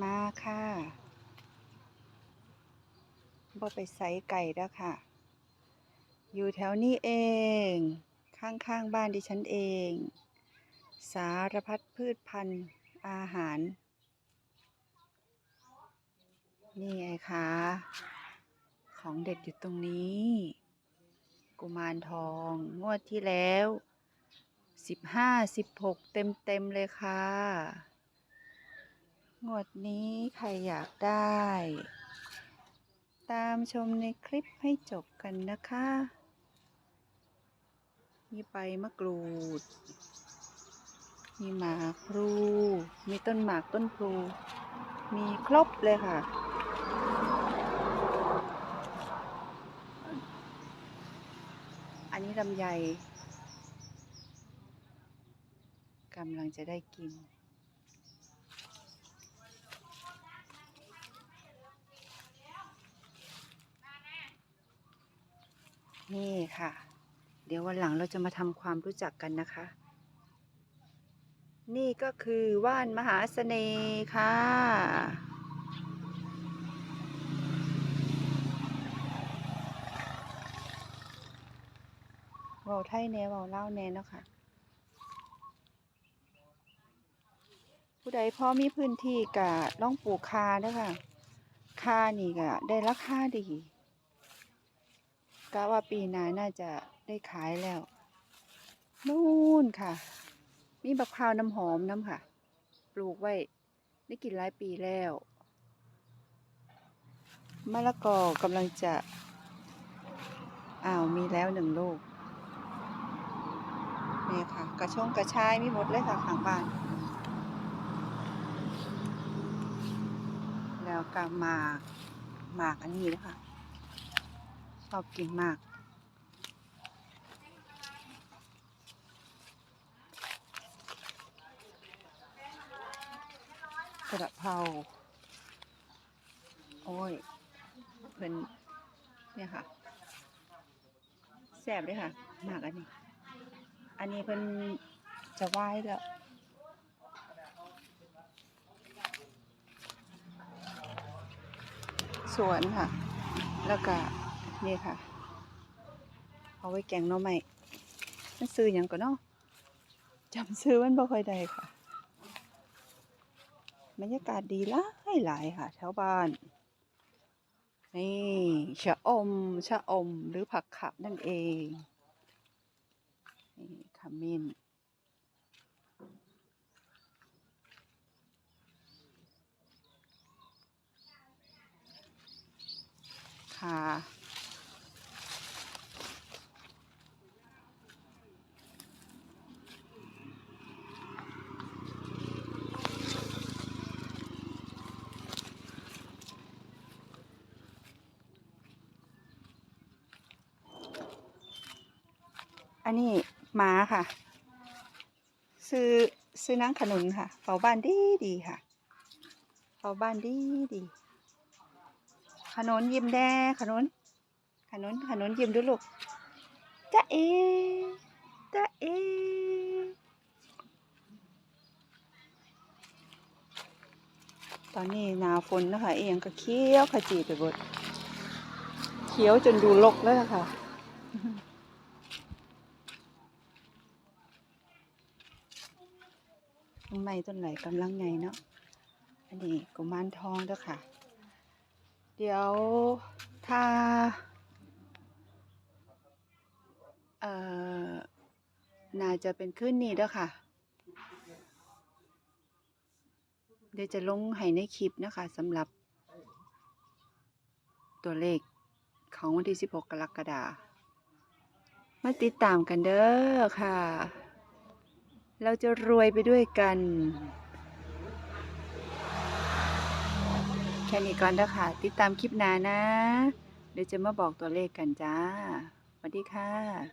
มาค่ะบ่ไปไสไก่แล้วค่ะ อยู่แถวนี้เอง ข้างๆบ้านดิฉันเอง สารพัดพืชพันธุ์อาหาร นี่ไงคะ ของเด็ดอยู่ตรงนี้ กุมารทองงวดที่แล้วสิบห้าสิบหกเต็มเต็มๆเลยค่ะ งวดนี้ใครอยากได้ ตามชมในคลิปให้จบกันนะคะมีใบมะกรูด มีหมากพลู มีต้นหมากต้นพลู มีครบเลยค่ะ อันนี้ลำไยกำลังจะได้กิน นี่ค่ะ เดี๋ยววันหลังเราจะมาทำความรู้จักกันนะคะ นี่ก็คือว่านมหาเสน่ห์ค่ะเว้าไทยแน่เว้าเล่าแน่เนาะค่ะ ผู้ใดพอมีพื้นที่กะล่องปลูกคาเด้อค่ะคานี่ก็ได้ราคาดี กะว่าปีหน้าน่าจะได้ขายแล้ว นู่นค่ะ มีบักพร้าวน้ำหอมน้ำค่ะ ปลูกไว้ ได้กินหลายปีแล้วมะละกอกำลังจะอ้าวมีแล้วหนึ่งลูกนี่ค่ะ กระชงกระชายมีหมดเลยค่ะข้างบ้าน แล้วก็หมากหมากอันนี้นะคะ ชอบกินมาก กระเพราโอ้ยเพิ่นเนี่ยค่ะแซ่บเลยค่ะหมากอันนี้ อันนี้เพิ่นจะไหว้แล้วสวนค่ะ แล้วก็ นี่ค่ะ เอาไว้แกงหน่อไม้มันซื้อหยังก่อนเนาะจำซื้อมันบ่ค่อยได้ค่ะบรรยากาศดีหลายหลายค่ะแถวบ้าน นี่ชะอมชะอมหรือผักขับนั่นเองนี่ขมิ้นค่ะ นนี้หมาค่ะ ซื้อซื้อนางขนุนค่ะเฝ้าบ้านดีดีค่ะเฝ้าบ้านดีดี ขนุนยิ้มแด้ขนุน ขนุนขนุนยิ้มดูลูกจ้าเอจ้าเอตอนนี้หนาฝนนะคะเอียงก็เคี้ยวขจีไปหมดเคี้ยวจนดูลกแล้วล่ะ ค่ะต้นไม้ต้นไหลกำลังไงเนาะ อันนี้กุมารทองเด้อค่ะ เดี๋ยวถ้า เอ่อ น่าจะเป็นขึ้นนี้เด้อค่ะ เดี๋ยวจะลงให้ในคลิปนะคะสำหรับ ตัวเลขของวันที่ 16 กรกฎาคมมาติดตามกันเด้อค่ะ เราจะรวยไปด้วยกัน แค่นี้ก่อนนะคะติดตามคลิปหน้านะ เดี๋ยวจะมาบอกตัวเลขกันจ้าสวัสดีค่ะ